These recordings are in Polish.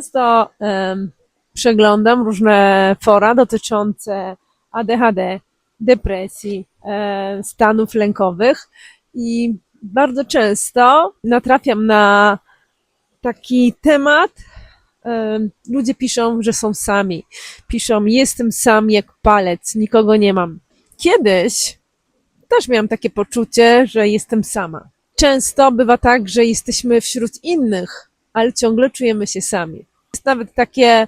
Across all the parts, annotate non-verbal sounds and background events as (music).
Często em, przeglądam różne fora dotyczące ADHD, depresji, e, stanów lękowych i bardzo często natrafiam na taki temat. em, Ludzie piszą, że są sami. Piszą, jestem sam jak palec, nikogo nie mam. Kiedyś też miałam takie poczucie, że jestem sama. Często bywa tak, że jesteśmy wśród innych, ale ciągle czujemy się sami. Jest nawet takie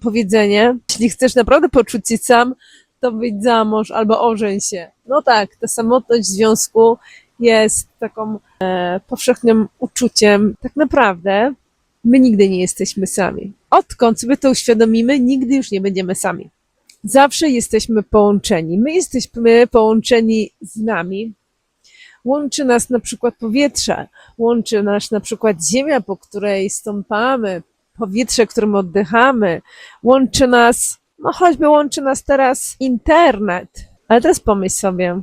powiedzenie, jeśli chcesz naprawdę poczuć się sam, to wyjdź za mąż albo ożeń się. No tak, ta samotność w związku jest taką e, powszechnym uczuciem. Tak naprawdę my nigdy nie jesteśmy sami. Odkąd sobie to uświadomimy, nigdy już nie będziemy sami. Zawsze jesteśmy połączeni. My jesteśmy połączeni z nami. Łączy nas na przykład powietrze, łączy nas na przykład ziemia, po której stąpamy, powietrze, którym oddychamy, łączy nas, no choćby łączy nas teraz internet. Ale teraz pomyśl sobie,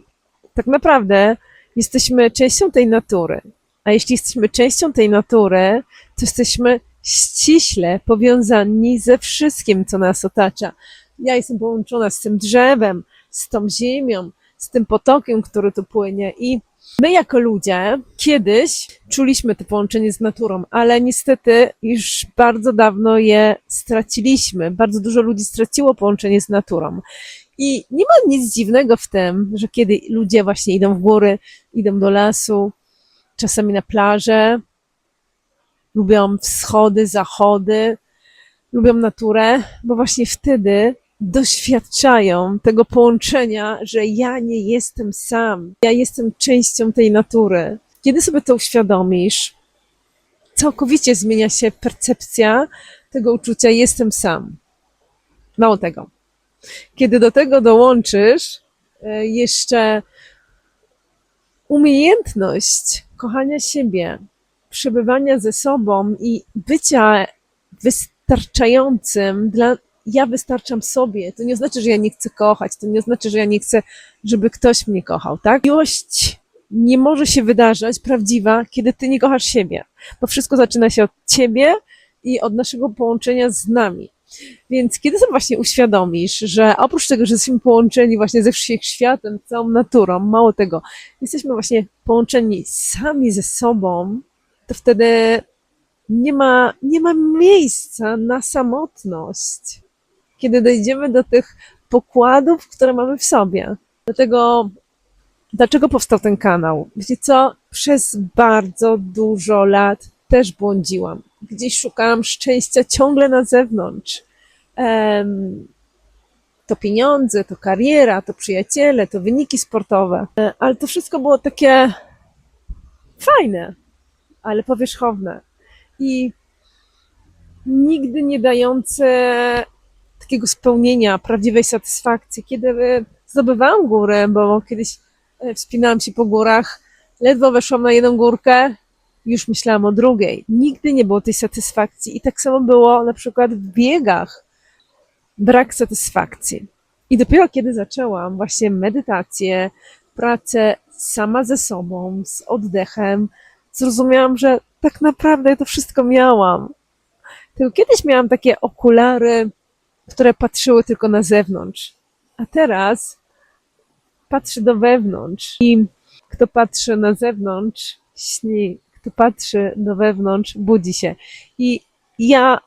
tak naprawdę jesteśmy częścią tej natury. A jeśli jesteśmy częścią tej natury, to jesteśmy ściśle powiązani ze wszystkim, co nas otacza. Ja jestem połączona z tym drzewem, z tą ziemią, z tym potokiem, który tu płynie i My jako ludzie kiedyś czuliśmy to połączenie z naturą, ale niestety już bardzo dawno je straciliśmy. Bardzo dużo ludzi straciło połączenie z naturą. I nie ma nic dziwnego w tym, że kiedy ludzie właśnie idą w góry, idą do lasu, czasami na plażę, lubią wschody, zachody, lubią naturę, bo właśnie wtedy doświadczają tego połączenia, że ja nie jestem sam, ja jestem częścią tej natury. Kiedy sobie to uświadomisz, całkowicie zmienia się percepcja tego uczucia jestem sam. Mało tego. Kiedy do tego dołączysz e, jeszcze umiejętność kochania siebie, przebywania ze sobą i bycia wystarczającym dla ja wystarczam sobie. To nie znaczy, że ja nie chcę kochać, to nie znaczy, że ja nie chcę, żeby ktoś mnie kochał, tak? Miłość nie może się wydarzać prawdziwa, kiedy ty nie kochasz siebie, bo wszystko zaczyna się od ciebie i od naszego połączenia z nami. Więc kiedy sobie właśnie uświadomisz, że oprócz tego, że jesteśmy połączeni właśnie ze wszechświatem, całą naturą, mało tego, jesteśmy właśnie połączeni sami ze sobą, to wtedy nie ma, nie ma miejsca na samotność kiedy dojdziemy do tych pokładów, które mamy w sobie. Dlatego, dlaczego powstał ten kanał? Wiecie co? Przez bardzo dużo lat też błądziłam. Gdzieś szukałam szczęścia ciągle na zewnątrz. To pieniądze, to kariera, to przyjaciele, to wyniki sportowe. E, Ale to wszystko było takie fajne, ale powierzchowne. I nigdy nie dające takiego spełnienia, prawdziwej satysfakcji. Kiedy e, zdobywałam górę, bo kiedyś e, wspinałam się po górach, ledwo weszłam na jedną górkę, już myślałam o drugiej. Nigdy nie było tej satysfakcji. I tak samo było na przykład w biegach. Brak satysfakcji. I dopiero kiedy zaczęłam właśnie medytację, pracę sama ze sobą, z oddechem, zrozumiałam, że tak naprawdę to wszystko miałam. Tylko kiedyś miałam takie okulary które patrzyły tylko na zewnątrz. A teraz patrzy do wewnątrz i kto patrzy na zewnątrz, śni, kto patrzy do wewnątrz, budzi się. I ja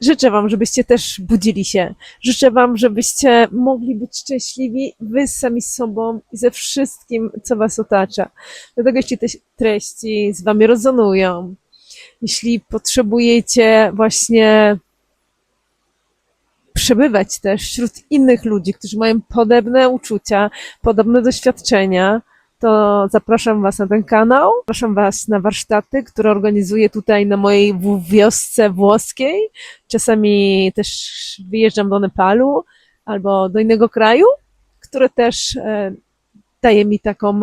życzę Wam, żebyście też budzili się. Życzę Wam, żebyście mogli być szczęśliwi wy sami z sobą i ze wszystkim, co Was otacza. Dlatego, jeśli te treści z Wami rezonują, jeśli potrzebujecie właśnie przebywać też wśród innych ludzi, którzy mają podobne uczucia, podobne doświadczenia, to zapraszam Was na ten kanał. Zapraszam Was na warsztaty, które organizuję tutaj na mojej wiosce włoskiej. Czasami też wyjeżdżam do Nepalu albo do innego kraju, które też e, daje mi taką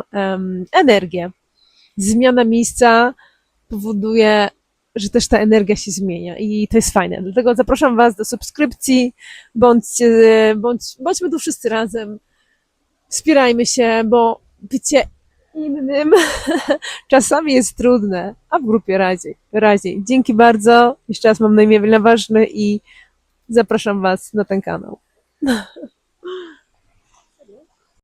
energię. Zmiana miejsca powoduje że też ta energia się zmienia i to jest fajne. Dlatego zapraszam Was do subskrypcji, bądźcie, bądź, bądźmy tu wszyscy razem, wspierajmy się, bo wiecie, innym (laughs) czasami jest trudne, a w grupie radziej. radziej. Dzięki bardzo. Jeszcze raz mam na imię Ważny i zapraszam Was na ten kanał. (laughs)